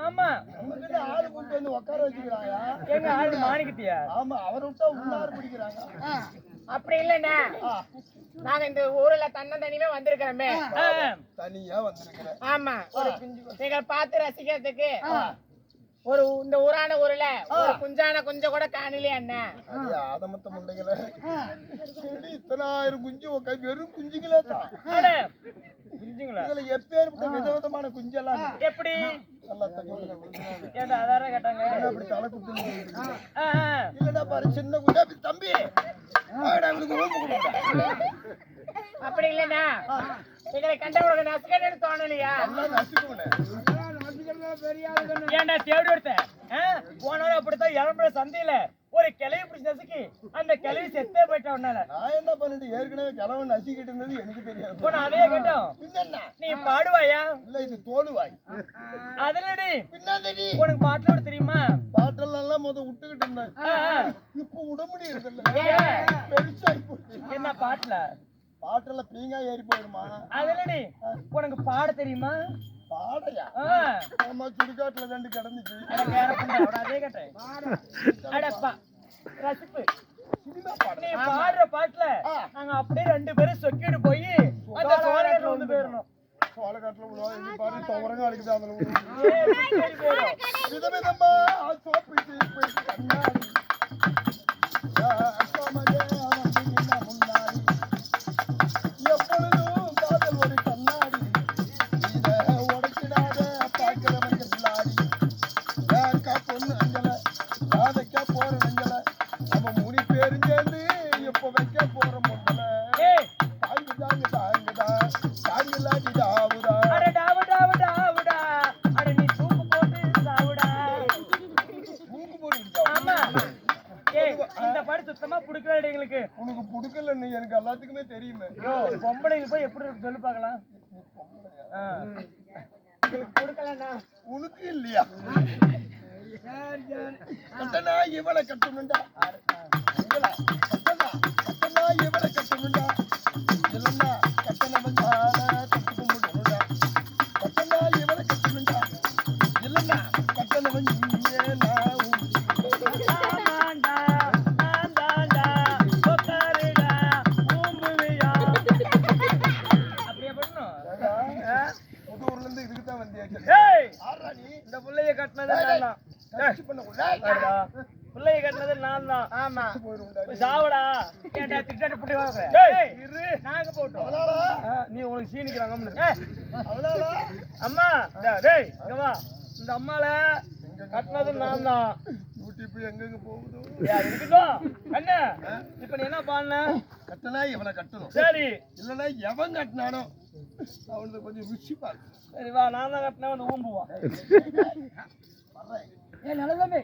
ஆமா. உங்ககிட்ட ஆளு கொண்டு வந்து உட்கார வச்சுக்கிறாங்க எங்க ஆளு மாணிக்கத்தியா ஆமா அவரை விட்டா உள்ளார பிடிக்கிறாங்க. அப்படி இல்லைண்ணா. நாங்க இந்த ஊர்ல வந்திருக்கிறோமே. ஆ, தனியா வந்திருக்கிறேன். ஆமா. ஒரு நீங்க பார்த்து ரசிக்கிறதுக்கு. ஒரு இந்த ஊரான ஊர்ல ஒரு குஞ்சான குஞ்ச கூட காணலையே அண்ணன் ஆதமத்த முண்டைகள. சரி இத்தனை ஆயிரம் குஞ்சு வெறும் குஞ்சுங்களே தான். குஞ்சுங்களா? இதுல எப்பேற்பட்ட விதவிதமான குஞ்செல்லாம். எப்படி? கேட்டாங்க? அப்படி தலை குத்து. இல்லடா பாரு சின்ன குஞ்சா தம்பி. அப்படி இல்லைண்ணா. எங்களை கண்டவங்களுக்கு நசுக்கணும்னு தோணலையா? நல்லா நசுக்குவனே. ஏன்டா தேடி எடுத்த? போனவரை அப்படித்தான் இளம்புற சந்தையில ஒரு கிளைய பிடிச்சி நசுக்கி அந்த கிளைய செத்தே போயிட்ட உன்னால. நான் என்ன பண்ணிட்டு ஏற்கனவே கிழவன் நசுக்கிட்டு இருந்தது எனக்கு தெரியாது. போன அதே கேட்டோம். நீ பாடுவாயா? இல்ல இது தோலுவாய் அதுலடி பின்னாடி உனக்கு பாட்டோட தெரியுமா? பாட்டெல்லாம் எல்லாம் முத விட்டுக்கிட்டு இருந்தேன். இப்ப விட முடியறதில்ல. ஏன்? பெருசாகி போச்சு. என்ன பாட்டுல? பாட்டெல்லாம் பீங்கா ஏறி போயிடுமா அதுலடி உனக்கு பாட தெரியுமா? பாடையா. ஆமா சுடுகாட்டுல ரெண்டு கிடந்துச்சு. அதே கேட்டேன் ரசிப்பு. நீ பாடுற பாட்டுல நாங்க அப்படியே ரெண்டு பேரும் சொக்கிட்டு போய் அந்த சோழகத்துல வந்து போயிடணும் சோளக்காட்டுல விழுவா எங்க பாரு துவரங்க அடிக்குது அதுல. விதவிதமா சோப்பிட்டு சுத்தமா பிடிக்கவே இல்லை எங்களுக்கு. உனக்கு புடுக்கலன்னு எனக்கு எல்லாத்துக்குமே தெரியுமே. யோ, பொம்பளைங்க போய் எப்படி இருக்கு சொல்லு பார்க்கலாம். உனக்கு இல்லையா? கட்டனா இவளை கட்டணுண்டா இவளை கட்டணுண்டா தான் இந்த புள்ளைய கட்டினது நான் தான். பண்ண புள்ளைய கட்டினது நான் தான். ஆமா சாவுடா. ஏன்டா திட்டாட்டு புட்டி வாங்க? இரு, நாங்க போட்டோம். நீ உனக்கு சீனிக்கிறாங்க அம்மா டேய், இங்க வா. இந்த அம்மால கட்டினது நான் தான் யூடியூப் எங்கெங்க போகுதோ. கண்ணு இப்ப நீ என்ன பாடின கட்டனா இவனை கட்டணும். சரி. இல்லைன்னா எவன் கட்டினானோ? அவனுக்கு கொஞ்சம் ருசி பார்க்கணும் சரி வா நான் தான் கட்டினேன் வந்து ஊம்புவான் ஏ நல்லதாமே.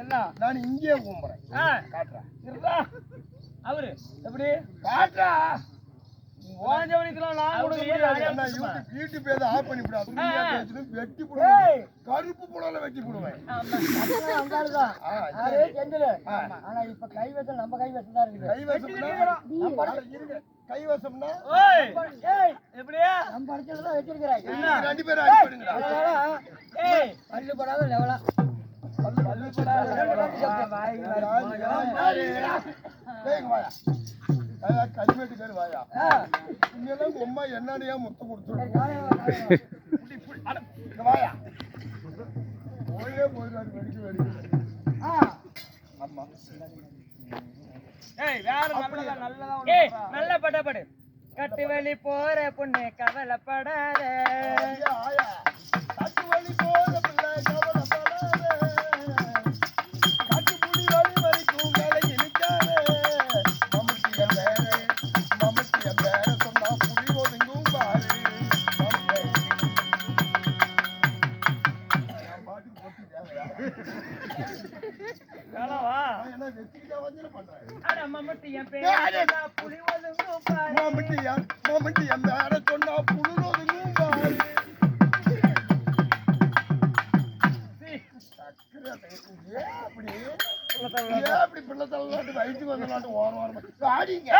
என்ன? நான் இங்கே கும்புறேன் இருடா. அவரு எப்படி? காட்டுறா. கருப்பு புடல வெட்டி போடுவேன். ஆனா இப்ப கைவசம் நம்ம கைவசம் தான் இருக்குது. இருங்க. கைவசம்னா எப்படியா நம்ம படத்துல தான் வச்சிருக்கிறாய். நீங்க ரெண்டு பேரும் பல்லு படாத லெவலா. பல்லு கல்வெட்டுக்காரு வாயா? இங்கெல்லாம் உங்க அம்மா என்னடையா முத்தம் இங்க வாயா. போயே போயிடாரு வெடிக்க வெடிக்க. ஆமா. ஏய் வேற நல்லதா நல்லதா ஏய் நல்ல பட படு. கட்டு வெளி போற பொண்ணு கவலைப்படாத. காட்டு வழி போற சொன்னா ஒதுங்கும் பாரு. அப்படி. அப்படி பிள்ளை தள்ளாட்டு வந்தலாட்டு ஓரம் ஓரமா. ஆடிங்க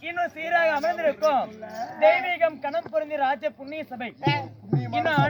இன்னும் சீராக அமர்ந்திருக்கும் தெய்வீகம் கணம் பொருந்தி ராஜ புண்ணிய சபை. இன்னும்